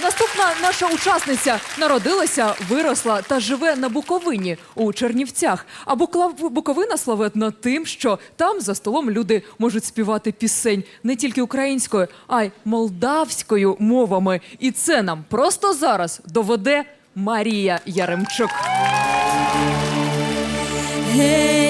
Наступна наша учасниця народилася, виросла та живе на Буковині у Чернівцях. А Буковина славетна тим, що там за столом люди можуть співати пісень не тільки українською, а й молдавською мовами. І це нам просто зараз доведе Марія Яремчук. Hey,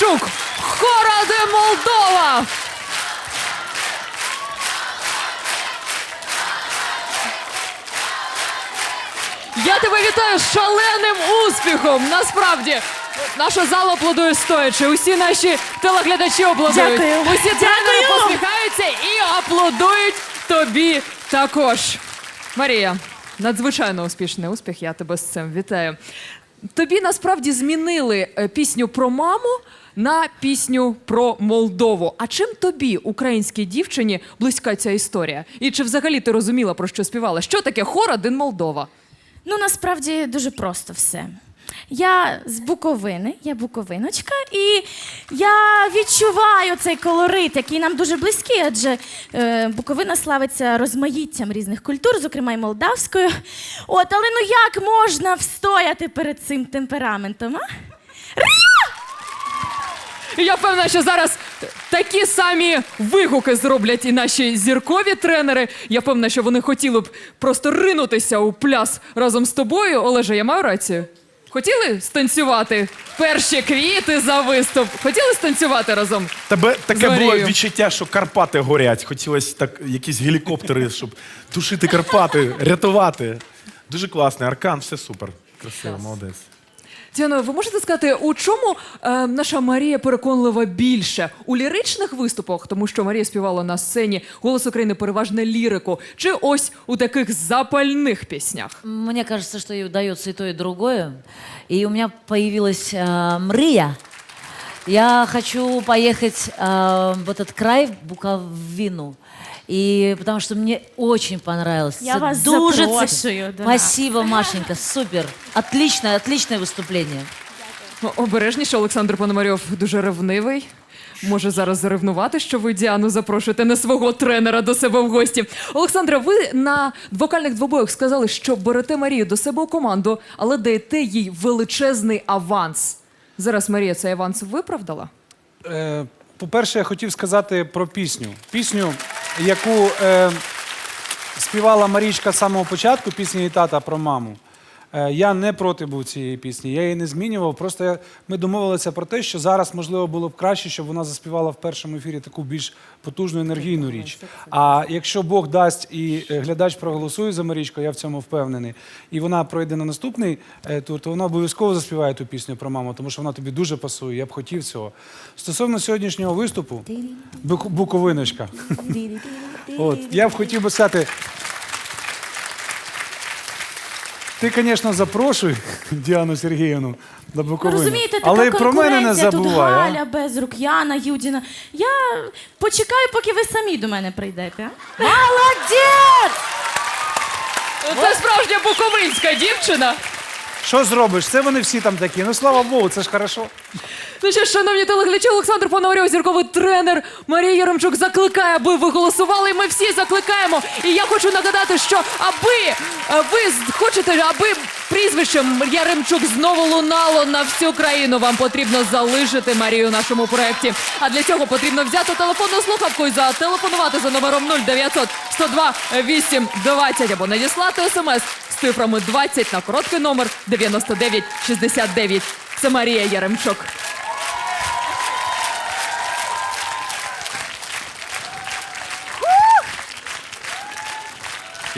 Марія Яремчук, Молдова. Я тебе вітаю з шаленим успіхом. Насправді, наша зала аплодує стоячи. Усі наші телеглядачі аплодують. Дякую. Усі тренери Дякую. посміхаються і аплодують тобі також. Марія, надзвичайно успішний успіх. Я тебе з цим вітаю. Тобі насправді змінили е, пісню про маму на пісню про Молдову. А чим тобі, українській дівчині, близька ця історія? І чи взагалі ти розуміла, про що співала? Що таке хор один Молдова? Ну, насправді дуже просто все. Я з Буковини, я буковиночка, і я відчуваю цей колорит, який нам дуже близький, адже е, Буковина славиться розмаїттям різних культур, зокрема й молдавською. От, але ну як можна встояти перед цим темпераментом? А? Я впевнена, що зараз такі самі вигуки зроблять і наші зіркові тренери. Я впевнена, що вони хотіли б просто ринутися у пляс разом з тобою. Олеже, я маю рацію? Хотіли станцювати перші квіти за виступ? Хотіли станцювати разом? Тебе таке Зорію. було відчуття, що Карпати горять. Хотілося так якісь гелікоптери, щоб тушити Карпати, рятувати. Дуже класний аркан, все супер. Красиво, молодець. Діано, ви можете сказати, у чому е, наша Марія переконлива більше? У ліричних виступах, тому що Марія співала на сцені голос України переважно лірику, чи ось у таких запальних піснях? Мне кажется, что ей удается и то, и другое. И у меня появилась э, мрия. Я хочу поехать э, в этот край, в Буковину. И потому что мне очень понравилось. Я Це вас дуже запрошую до нас. Спасибо, Машенька, супер. Отличное, отличное выступление. Ну, Обережніше, Олександр Пономарьов дуже ревнивий. Може зараз заревнувати, що ви Діану запрошуєте не свого тренера до себе в гості. Олександра, ви на вокальних двобоях сказали, що берете Марію до себе у команду, але даєте їй величезний аванс. Зараз Марія цей аванс виправдала? Е, По-перше, я хотів сказати про пісню. Пісню, яку е, співала Марічка з самого початку, пісні її тата про маму. Е, я не проти був цієї пісні, я її не змінював. Просто ми домовилися про те, що зараз, можливо, було б краще, щоб вона заспівала в першому ефірі таку більш потужну енергійну річ. А якщо Бог дасть і е, глядач проголосує за Марічку, я в цьому впевнений, і вона пройде на наступний е, тур, то вона обов'язково заспіває ту пісню про маму, тому що вона тобі дуже пасує. Я б хотів цього. Стосовно сьогоднішнього виступу, Буковиночка. От, я б хотів би сказати. Ти, звісно, запрошуй Діану Сергіївну до Ви Буковини. розумієте, така але й про мене не конкуренція, забувай. Тут а? Галя, Безрук, Яна, Юдіна. Я почекаю, поки ви самі до мене прийдете. а? Молодец! Це справжня буковинська дівчина. Що зробиш? Це вони всі там такі. Ну слава Богу, це ж хорошо. Ну що, шановні телеглядачі, Олександр Пономарьов, зірковий тренер Марія Яремчук закликає, аби ви голосували. І ми всі закликаємо. І я хочу нагадати, що аби е, ви хочете, аби прізвище Яремчук знову лунало на всю країну, вам потрібно залишити Марію в нашому проєкті. А для цього потрібно взяти телефонну слухавку і зателефонувати за номером 0900 102 820 або надіслати смс з цифрами 20 на короткий номер 9969. Це Марія Яремчук.